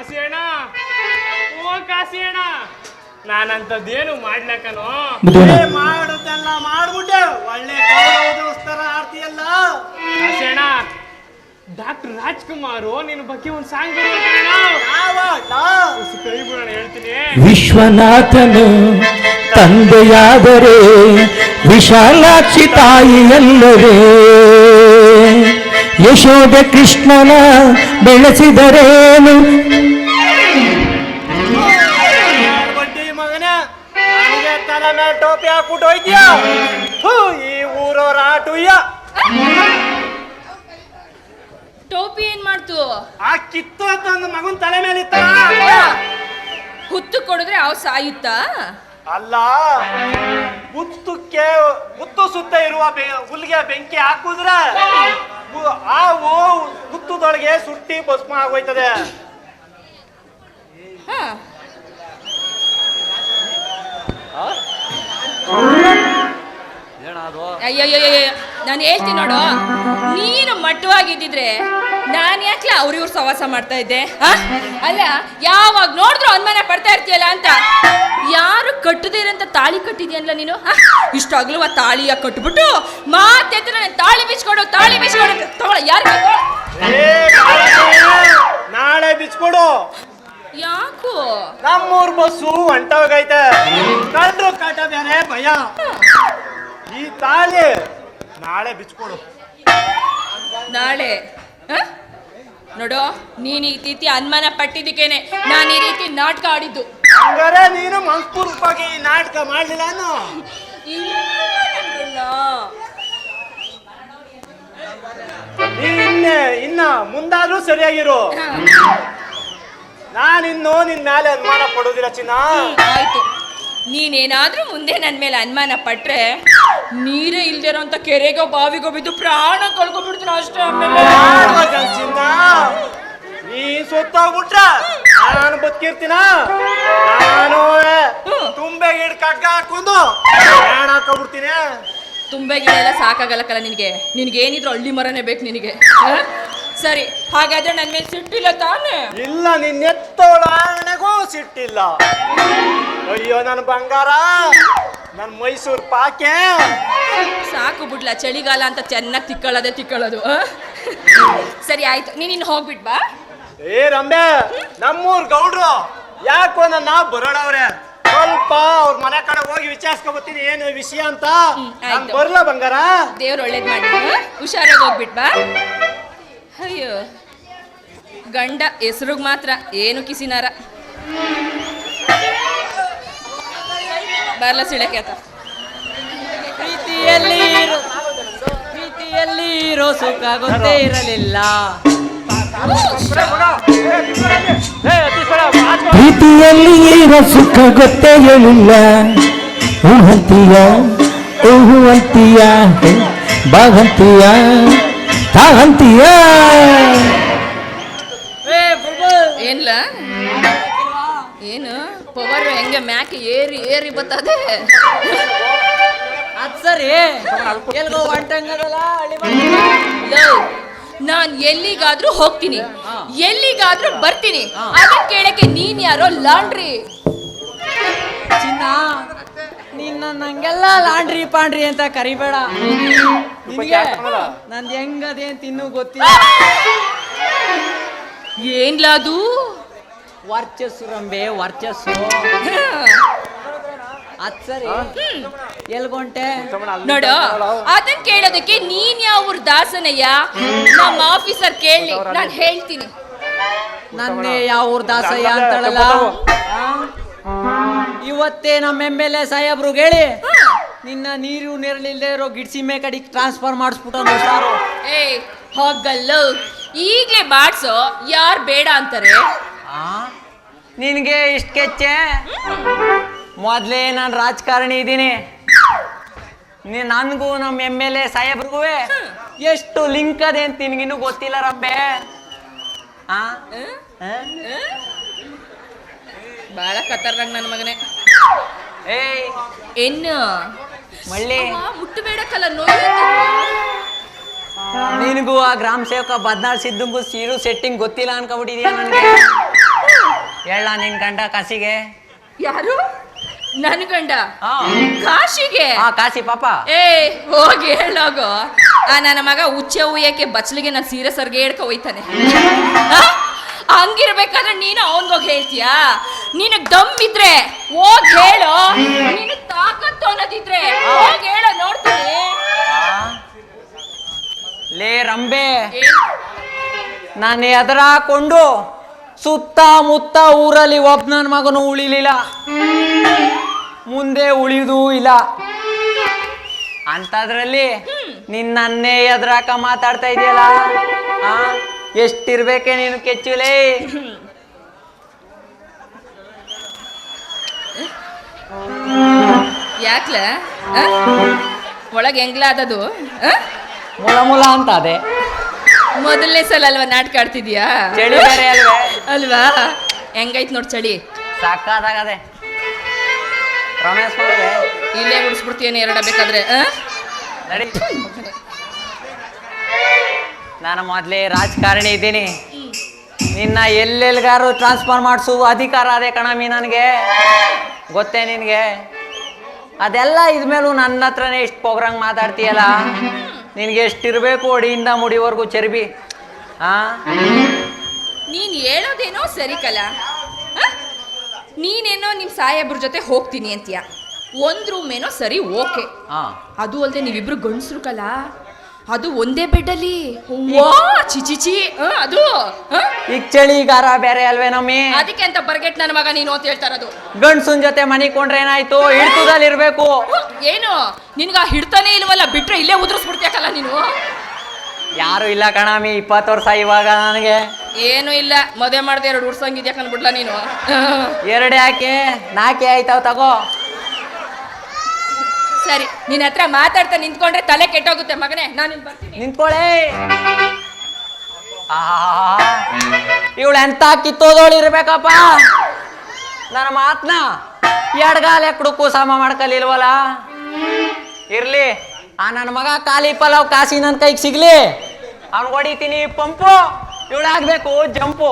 ಕಾಸಿ ಅಣ್ಣ ಓ ಕಾಸಿ ಅಣ್ಣ ನಾನಂತದ್ದೇನು ಮಾಡ್ಲಕ್ಕನೋ ಮಾಡುದೆಲ್ಲ ಮಾಡ್ಬಿಟ್ಟೆ. ಒಳ್ಳೆ ಗೌರವದೋಸ್ತರ ಆಡ್ತೀಯಲ್ಲ ಕಾಸಿ ಅಣ್ಣ ಡಾಕ್ಟರ್ ರಾಜ್ಕುಮಾರ್ ನಿನ್ನ ಬಗ್ಗೆ ಒಂದು ಸಾಂಗ್ ಕೈ ಬಿಡೋಣ ಹೇಳ್ತೀನಿ. ವಿಶ್ವನಾಥನು ತಂದೆಯಾದರೆ ವಿಶಾಲಾಕ್ಷಿ ತಾಯಿಯಲ್ಲವೇ? ಯಶೋಧ ಕೃಷ್ಣನ ಬೆಳೆಸಿದರೇನು? ಟೋಪಿ ಏನ್ ಮಾಡ್ತು? ಆ ಕಿತ್ತು ಅಂತ ಒಂದು ಮಗನ್ ತಲೆ ಮೇಲೆ ಇತ್ತ ಹುತ್ತು ಕೊಡಿದ್ರೆ ಅವ್ ಸಾಯುತ್ತಾ? ಅಲ್ಲ ಹುತ್ತುಕ್ಕೆ ಹುತ್ತು ಸುತ್ತ ಇರುವ ಬೆ- ಹುಲ್ಗೆ ಬೆಂಕಿ ಹಾಕುದ್ರೆ ಆ ಹಾವು ಹುತ್ತದೊಳಗೆ ಸುಟ್ಟಿ ಭಸ್ಮ ಆಗೋಯ್ತದೆ. ಹ. ನಾನು ಹೇಳ್ತೀನಿ ನೋಡು ನೀನು ಮಟ್ಟವಾಗಿದ್ದಿದ್ರೆ ನಾನು ಯಾಕೆ ಅವ್ರ ಇವ್ರು ಸವಾಸ ಮಾಡ್ತಾ ಇದ್ದೆ? ಆ? ಅಲ್ಲ ಯಾವಾಗ ನೋಡಿದ್ರು ಅನುಮಾನ ಪಡ್ತಾ ಇರ್ತೀಯಲ್ಲ ಅಂತ. ಯಾರು ಕಟ್ಟದಿರಂತ ತಾಳಿ ಕಟ್ಟಿದ್ಯಲ್ಲ ನೀನು? ಆ? ಇಷ್ಟು ಅಗಲುವ ತಾಳಿಯ ಕಟ್ಬಿಟ್ಟು ಮಾತೆತ್ರ ನಾನು ತಾಳಿ ಬಿಚ್ಕೊಡು ತಾಳಿ ಬಿಚ್ಕೊಡು ತಗೊಳ ಯಾರು ಏ, ನಾಳೆ- ಬಿಚ್ಕೊಡು. ಯಾಕೋ? ನಮ್ಮೂರ್ ಬಸ್ಸು ಹೊಂಟೋಗೈತೆ ಕಂಡ್ರು ಕಾಟ ಬೇರೆ ಭಯ. ಈ ತಾಳಿ ನಾಳೆ ಬಿಚ್ಕೊಡು. ನಾಳೆ? ಆ? ನೋಡು ನೀನ್ ಈ ರೀತಿ ಅನುಮಾನ ಪಟ್ಟಿದ್ದಕ್ಕೇನೆ. ನಾನು ಈ ರೀತಿ ನಾಟಕ ಆಡಿದ್ದು. ಹಂಗಾರೆ ನೀನು ಮನಸ್ಪೂರ್ವಕವಾಗಿ ನಾಟಕ ಮಾಡಲಿಲ್ಲ ಇನ್ನ ಮುಂದಾದ್ರೂ ಸರಿಯಾಗಿರು. ನಾನಿನ್ನು ನಿನ್ ಮೇಲೆ ಅನುಮಾನ ಪಡೋದಿಲ್ಲ ಚಿನ್ನ. ಆಯ್ತು. ನೀನೇನಾದ್ರೂ ಮುಂದೆ ನನ್ನ ಮೇಲೆ ಅನುಮಾನ ಪಟ್ರೆ ನೀರೇ ಇಲ್ದಿರೋ ಅಂತ ಕೆರೆಗೋ ಬಾವಿಗೋ ಬಿದ್ದು ಪ್ರಾಣ ಕಳ್ಕೊಂಡ್ಬಿಡ್ತೀನಿ ಅಷ್ಟೇ ಆಮೇಲೆ? ನೀ ಸುತ್ತೋಗ್ಬಿಟ್ರ ನಾನು ಬದುಕಿರ್ತೀನ? ನಾನು ತುಂಬೆ ಗಿಡ ಕಗ್ಗ ಹಾಕೊಂಡು ಪ್ರಾಣ ಹಾಕೊಂಡ್ಬಿಡ್ತೀನಿ ತುಂಬೆ ಗಿಡ ಎಲ್ಲ ಸಾಕಾಗಲ್ಲಕ್ಕಲ್ಲ ನಿನಗೆ ನಿನಗೆ. ಏನಿದ್ರು ಹಳ್ಳಿ ಮರನೇ ಬೇಕು ನಿನಗೆ? ಸರಿ ಹಾಗಾದ್ರೆ ನನ್ನ ಮೇಲೆ ಸಿಟ್ಟಿಲ್ಲ ತಾನೇ? ಇಲ್ಲ ನಿನ್ನ ಸಿಟ್ಟಿಲ್ಲ. ಅಯ್ಯೋ ನನ್ನ ಬಂಗಾರ. ನನ್ನ ಮೈಸೂರು ಪಾಕೆ. ಸಾಕು ಬಿಡ್ಲ ಚಳಿಗಾಲ ಅಂತ ಚೆನ್ನಾಗಿ ತಿಕ್ಕಳದೆ ತಿಕ್ಕೊಳ್ಳೋದು ಆ? ಸರಿ ಆಯ್ತು. ನೀನ್ ಇನ್ನು ಹೋಗ್ಬಿಟ್ ಬಾ. ಏ ರಂಬೆ ನಮ್ಮೂರ್ ಗೌಡ್ರು ಯಾಕೋ ನನ್ನ ಬರೋಡವ್ರೆ ಸ್ವಲ್ಪ ಅವ್ರ ಮನೆ ಕಡೆ ಹೋಗಿ ವಿಚಾರಿಸ್ಕೊಬತ್ತೀನಿ ಏನು ವಿಷಯ ಅಂತ. ಹ್ಮ್, ನಾನು. ಬರ್ಲ ಬಂಗಾರ? ದೇವ್ರು ಒಳ್ಳೇದ್ ಮಾಡಿ ಹುಷಾರಾಗಿ ಹೋಗ್ಬಿಟ್ ಬಾ. ಅಯ್ಯೋ. ಗಂಡ ಹೆಸ್ರಿಗೆ ಮಾತ್ರ ಏನು ಕಿಸಿನಾರ. ಬರ್ಲ ಸಿಳಕ್ಕೆ ಪ್ರೀತಿಯಲ್ಲಿ ಇರೋ- ಪ್ರೀತಿಯಲ್ಲಿ ಇರೋ ಸುಖ ಗೊತ್ತೇ ಇರಲಿಲ್ಲ. ಪ್ರೀತಿಯಲ್ಲಿ ಇರೋ ಸುಖ ಗೊತ್ತೇ ಇರಲಿಲ್ಲ. ಹೂ ಅಂತೀಯ ಊಹು ಅಂತೀಯ ಬಾಗಂತೀಯ ತಾಗಂತೀಯ. ಏನಿಲ್ಲ ಏನು? ಪವರ್ ಹೆಂಗೆ ಮ್ಯಾಕೆ ಏರಿ ಏರಿ ಬತ್ತದೆ ಅದ್ ಸರಿ. ಎಲ್ಗೋ ಹೊಂಟಂಗದಲ್ಲ ಹಳ್ಳಿ ಮನೆ. ನಾನ್ ಎಲ್ಲಿಗಾದ್ರೂ ಹೋಗ್ತೀನಿ. ಎಲ್ಲಿಗಾದ್ರೂ ಬರ್ತೀನಿ. ಅದನ್ನ ಕೇಳಕ್ಕೆ ನೀನ್ ಯಾರೋ ಲಾಂಡ್ರಿ. ಚಿನ್ನ ನಿನ್ನ ನಂಗೆಲ್ಲ ಲಾಂಡ್ರಿ ಪಾಂಡ್ರಿ ಅಂತ ಕರಿಬೇಡ. ನಂದ್ ನಂದು ಹೆಂಗದೆ ಅಂತ ಇನ್ನೂ ಗೊತ್ತಿಲ್ಲ ಏನ್ಲಾದು ವರ್ಚಸ್ಸು ರಂಬೆ ವರ್ಚಸ್ಸು. ಅದ್ ಸರಿ. ಎಲ್ಗೊಂಟೆ? ನೋಡು ಅದನ್ನ ಕೇಳೋದಕ್ಕೆ ನೀನ್ ಯಾವ ಊರ್ ದಾಸನಯ್ಯ? ನಮ್ಮ ಆಫೀಸರ್ ಕೇಳಿ ನಾನು ಹೇಳ್ತೀನಿ. ನನ್ನೇ ಯಾವ ಊರ್ ದಾಸಯ್ಯ ಅಂತಳಲ್ಲ? ಇವತ್ತೇ ನಮ್ಮ ಎಂ ಎಲ್ ಎ ಸಾಹೇಬ್ರು ಹೇಳಿ ನಿನ್ನ ನೀರು ನೆರಳಿಲ್ಲದೆ ಇರೋ ಗಿಡ್ಸಿಮೆ ಕಡೆಗೆ ಟ್ರಾನ್ಸ್ಫರ್ ಮಾಡಿಸ್ಬಿಟ್ಟು ಏ ಹೋಗಲ್ಲು ಈಗ್ಲೇ ಬಾಡ್ಸೋ ಯಾರ್ ಬೇಡ ಅಂತಾರೆ? ನಿನಗೆ ಇಷ್ಟು ಕೆಚ್ಚೆ? ಮೊದಲೇ ನಾನು ರಾಜಕಾರಣಿ ಇದ್ದೀನಿ. ನೀ ನನಗೂ ನಮ್ಮ ಎಂ ಎಲ್ ಎ ಸಾಹೇಬ್ರಿಗೂ ಎಷ್ಟು ಲಿಂಕ್ ಅದೆ ಅಂತ ನಿನಗಿನ್ನೂ ಗೊತ್ತಿಲ್ಲ ರಬ್ಬೆ. ಆ? ಭಾಳ ನನ್ನ ಮಗನೇ. ಏಯ್! ಏನು ಮಳ್ಳಿ. ಮುಟ್ಟಬೇಡಕ್ಕಲ್ಲ ನೋಡಿ ನಿನಗೂ ಆ ಗ್ರಾಮ ಸೇವಕ ಬದ್ನಾಳ್ ಸಿದ್ದಂಗೂ ಸೀರು ಸೆಟ್ಟಿಂಗ್ ಗೊತ್ತಿಲ್ಲ ಅನ್ಕೊಬಿಟ್ಟಿದ್ಯಾ ನನಗೆ. ಹೇಳ ನಿನ್ ಗಂಡ ಕಾಸಿಗೆ. ಯಾರು? ನನ್ ಗಂಡ? ಆ. ಕಾಶಿಗೆ? ಆ ಕಾಸಿ ಪಾಪ. ಏ ಹೋಗಿ ಹೇಳೋಗು ಆ ನನ್ನ ಮಗ ಉಚ್ಚೆ ಉಯ್ಯಕ್ಕೆ ಬಚ್ಚಲಿಗೆ ನಾನು ಸೀರೆ ಸರ್ಗೆ ಹೇಳ್ಕೊ ಹೋಯ್ತಾನೆ. ಆ? ಹಂಗಿರ್ಬೇಕಾದ್ರೆ ನೀನು ಅವನ್ಗೋಗಿ ಹೇಳ್ತೀಯಾ? ನಿನಗ್ ದಮ್ ಇದ್ರೆ ಹೋಗ್ ಹೇಳು. ನಿನಗ್ ತಾಕತ್ತು ಅನ್ನೋದಿದ್ರೆ ಹೋಗ್ ಹೇಳೋ ನೋಡ್ತೀನಿ. ಲೇ ರಂಬೆ? ನಾನು ಎದುರಾಕೊಂಡು ಸುತ್ತ ಮುತ್ತ ಊರಲ್ಲಿ ಒಬ್ಬನ ಮಗನು ಉಳಿಲಿಲ್ಲ. ಮುಂದೆ ಉಳಿದೂ ಇಲ್ಲ. ಅಂತದ್ರಲ್ಲಿ ನಿನ್ನನ್ನೇ ಎದುರಾಕ ಮಾತಾಡ್ತಾ ಇದೆಯಲ್ಲ? ಎಷ್ಟಿರ್ಬೇಕೆ ನೀನು ಕೆಚ್ಚುಲೇ? ಯಾಕ್ಲ? ಒಳಗೆ ಹೆಂಗ್ಲ ಅದದು? ಆ? ಮುಲ ಮುಲ ಅಂತ ಅದೇ. ಮೊದಲನೇ ಸಲ ಅಲ್ವಾ ನಾಟಕ ಆಡ್ತಿದ್ಯಾ? ಚಳಿ ಬೇರೆ ಅಲ್ವೇ? ಅಲ್ವಾ? ಹೆಂಗೈತ್ ನೋಡ್ ಚಳಿ? ಸಾಕಾದಾಗದೆ. ರಮೇಶ್ ಮಾಡಿದೆ ಇಲ್ಲೇ ಬಿಡಿಸ್ಬಿಡ್ತೀಯೇನು ಎರಡ ಬೇಕಾದ್ರೆ? ನಡಿ. ನಾನು ಮೊದಲೇ ರಾಜಕಾರಣಿ ಇದ್ದೀನಿ. ನಿನ್ನ ಎಲ್ಲೆಲ್ಲಿಗಾರು ಟ್ರಾನ್ಸ್ಫರ್ ಮಾಡಿಸು ಅಧಿಕಾರ ಅದೇ ಕಣಮಿ ನನಗೆ ಗೊತ್ತೇ ನಿನಗೆ? ಅದೆಲ್ಲ ಇದ್ಮೇಲೂ ನನ್ನ ಹತ್ರನೇ ಇಷ್ಟು ಪೋಗ್ರಂಗ್ ಮಾತಾಡ್ತೀಯಲ್ಲ? ನಿನಗೆ ಎಷ್ಟಿರಬೇಕು ಅಡಿಯಿಂದ ಮುಡಿವರೆಗೂ ಚರ್ಬಿ ಆ? ನೀನ್ ಹೇಳೋದೇನೋ ಸರಿ ಕಲ? ನೀನೇನೋ ನಿಮ್ಮ ಸಾಹೇಬ್ರ ಜೊತೆ ಹೋಗ್ತೀನಿ ಅಂತೀಯ. ಒಂದ್ ರೂಮ್ ಏನೋ ಸರಿ ಓಕೆ. ಆ. ಅದು ಅಲ್ದೆ ನೀವಿಬ್ರು ಗಂಡಸ್ರು ಕಲ. ಅದು ಒಂದೇ ಬೆಡ್ಡಲ್ಲಿ. ಚಿಚಿಚಿ ಅದು? ಈಗ ಚಳಿಗಾರ ಬೇರೆ ಅಲ್ವೇ ನಮ್ಮಿ? ಅದಕ್ಕೆ ಅಂತ ಬರ್ಗೆಟ್ ನನ್ನ ಮಗ ನೀನು ಅಂತ ಹೇಳ್ತಾ ಇರೋದು. ಗಂಡ್ಸನ್ ಜೊತೆ ಮನಿ ಕೊಂಡ್ರೆ ಏನಾಯ್ತು? ಹಿಡ್ತದಲ್ಲಿ ಇರ್ಬೇಕು ಏನು? ನಿನ್ಗ ಹಿಡ್ತಾನೆ ಇಲ್ವಲ್ಲ? ಬಿಟ್ರೆ ಇಲ್ಲೇ ಉದುರಿಸ್ಬಿಡ್ತೀಯಕಲ್ಲ ನೀನು? ಯಾರು ಇಲ್ಲ ಕಣಾಮಿ ಇಪ್ಪತ್ತು ವರ್ಷ ಇವಾಗ ನನಗೆ. ಏನು ಇಲ್ಲ ಮದುವೆ ಮಾಡ್ದೆ ಎರಡು ಉಡ್ಸಂಗಿದ್ಯಾ ಕಂಡ್ಬಿಡ್ಲ ನೀನು. ಎರಡೇ ಯಾಕೆ ನಾಕೆ ಆಯ್ತಾವ್ ತಗೋ. ಸರಿ ನಿನ್ನ ಹತ್ರ ಮಾತಾಡ್ತಾ ನಿಂತ್ಕೊಂಡ್ರೆ ತಲೆ ಕೆಟ್ಟೋಗುತ್ತೆ ಮಗನೇ ನಾನು ಬರ್ತೀನಿ. ನಿಂತ್ಕೊಳ್ಳಿ ಇವಳು ಎಂತ ಕಿತ್ತೋದೋಳು ಇರ್ಬೇಕಪ್ಪ. ನನ್ನ ಮಾತ್ನ. ಎಡ್ಗಾಲೆ ಕುಡುಕು ಸಮ ಮಾಡ್ಕಲಿಲ್ವಲ್ಲ. ಇರ್ಲಿ. ಆ ನನ್ನ ಮಗ ಕಾಲಿ ಪಲಾವ್ ಕಾಸಿ ನನ್ನ ಕೈಗೆ ಸಿಗ್ಲಿ. ಅವ್ನ್ ಹೊಡಿತೀನಿ ಪಂಪು. ಇವಳಾಗ್ಬೇಕು ಜಂಪು.